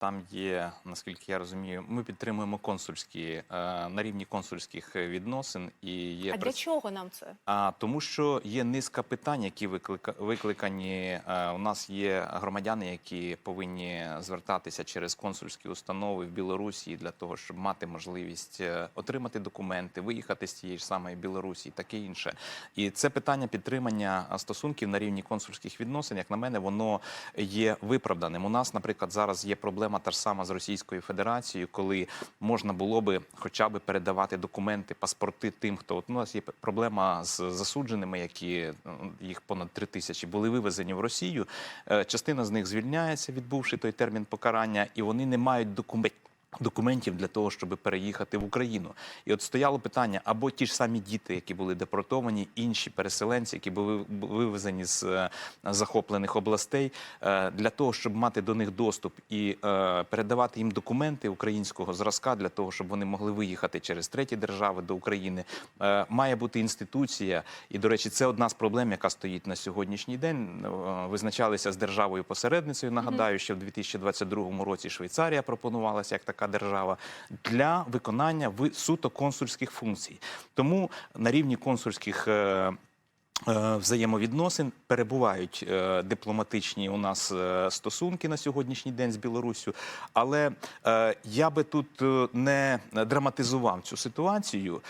Там є, наскільки я розумію, ми підтримуємо консульські е, на рівні консульських відносин і є А для чого нам це? А тому, що є низка питань, які виклика... викликані. Е, У нас є громадяни, які повинні звертатися через консульські установи в Білорусі для того, щоб мати можливість е, отримати документи, виїхати з тієї ж самої Білорусі, і таке інше. І це питання підтримання стосунків на рівні консульських відносин, як на мене, воно є виправданим. У нас, наприклад, зараз є проблема та ж сама з Російською Федерацією, коли можна було би хоча б передавати документи, паспорти тим, хто от у нас є проблема з засудженими, які ну, їх понад три тисячі були вивезені в Росію. Е, Частина з них звільняється, відбувши той термін покарання, і вони не мають документів. Документів для того, щоб переїхати в Україну, і от стояло питання: або ті ж самі діти, які були депортовані, інші переселенці, які були вивезені з е, захоплених областей, е, для того, щоб мати до них доступ і е, передавати їм документи українського зразка, для того, щоб вони могли виїхати через треті держави до України, має бути інституція. І до речі, це одна з проблем, яка стоїть на сьогоднішній день. Визначалися з державою посередницею. Нагадаю, що в 2022 році Швейцарія пропонувалася як така держава для виконання ви- суто консульських функцій. Тому на рівні консульських. е, е, Взаємовідносин перебувають е, дипломатичні у нас стосунки на сьогоднішній день з Білоруссю. Але я би тут не драматизував цю ситуацію.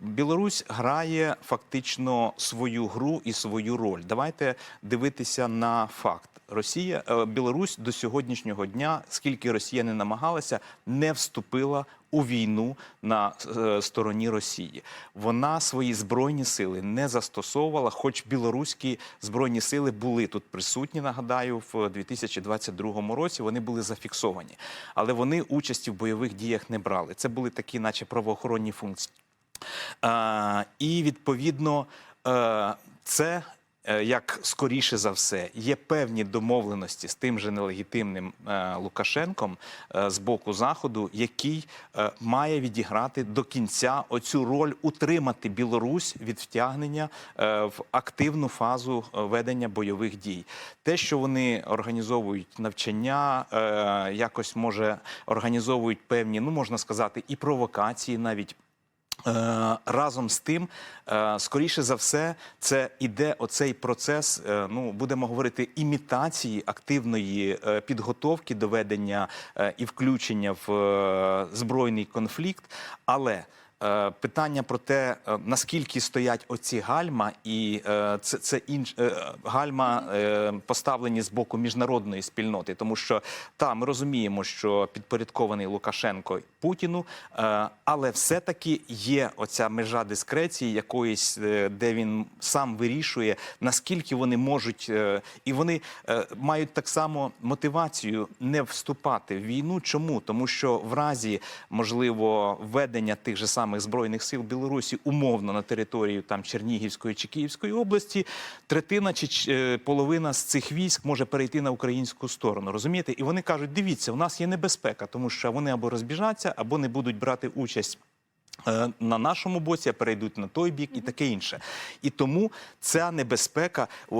Білорусь грає фактично свою гру і свою роль. Давайте дивитися на факт. Росія, е, Білорусь до сьогоднішнього дня, скільки Росія не намагалася, не вступила у війну на е, стороні Росії. Вона свої збройні сили не застосовувала, хоч білоруські збройні сили були тут присутні. Нагадаю, в 2022 році вони були зафіксовані, але вони участі в бойових діях не брали. Це були такі, наче правоохоронні функції. І відповідно е, це. Е, Як скоріше за все є певні домовленості з тим же нелегітимним е, Лукашенком е, з боку заходу, який має відіграти до кінця оцю роль утримати Білорусь від втягнення в активну фазу ведення бойових дій. Те, що вони організовують навчання, якось може організовують певні, ну можна сказати, і провокації навіть. Е, Разом з тим, е, скоріше за все, це іде оцей процес. е, Ну будемо говорити, імітації активної підготовки до ведення е, і включення в збройний конфлікт. Але питання про те, е, наскільки стоять оці гальма, і е, це, це інш е, гальма е, поставлені з боку міжнародної спільноти, тому що та ми розуміємо, що підпорядкований Лукашенко Путіну, е, але все-таки є оця межа дискреції, якоїсь, е, де він сам вирішує, наскільки вони можуть, е, і вони е, мають так само мотивацію не вступати в війну. Чому? Тому що в разі можливо введення тих же самих збройних сил Білорусі умовно на територію там Чернігівської чи Київської області, третина чи е, половина з цих військ може перейти на українську сторону. Розумієте? І вони кажуть: дивіться, у нас є небезпека, тому що вони або розбіжаться, або не будуть брати участь. Е, На нашому боці а перейдуть на той бік і таке інше, і тому ця небезпека, е,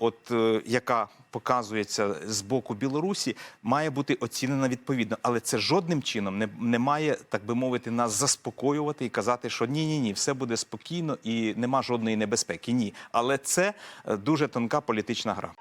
от е, яка показується з боку Білорусі, має бути оцінена відповідно. Але це жодним чином не, не має, так би мовити, нас заспокоювати і казати, що ні, ні, ні, все буде спокійно і нема жодної небезпеки. Ні, але це дуже тонка політична гра.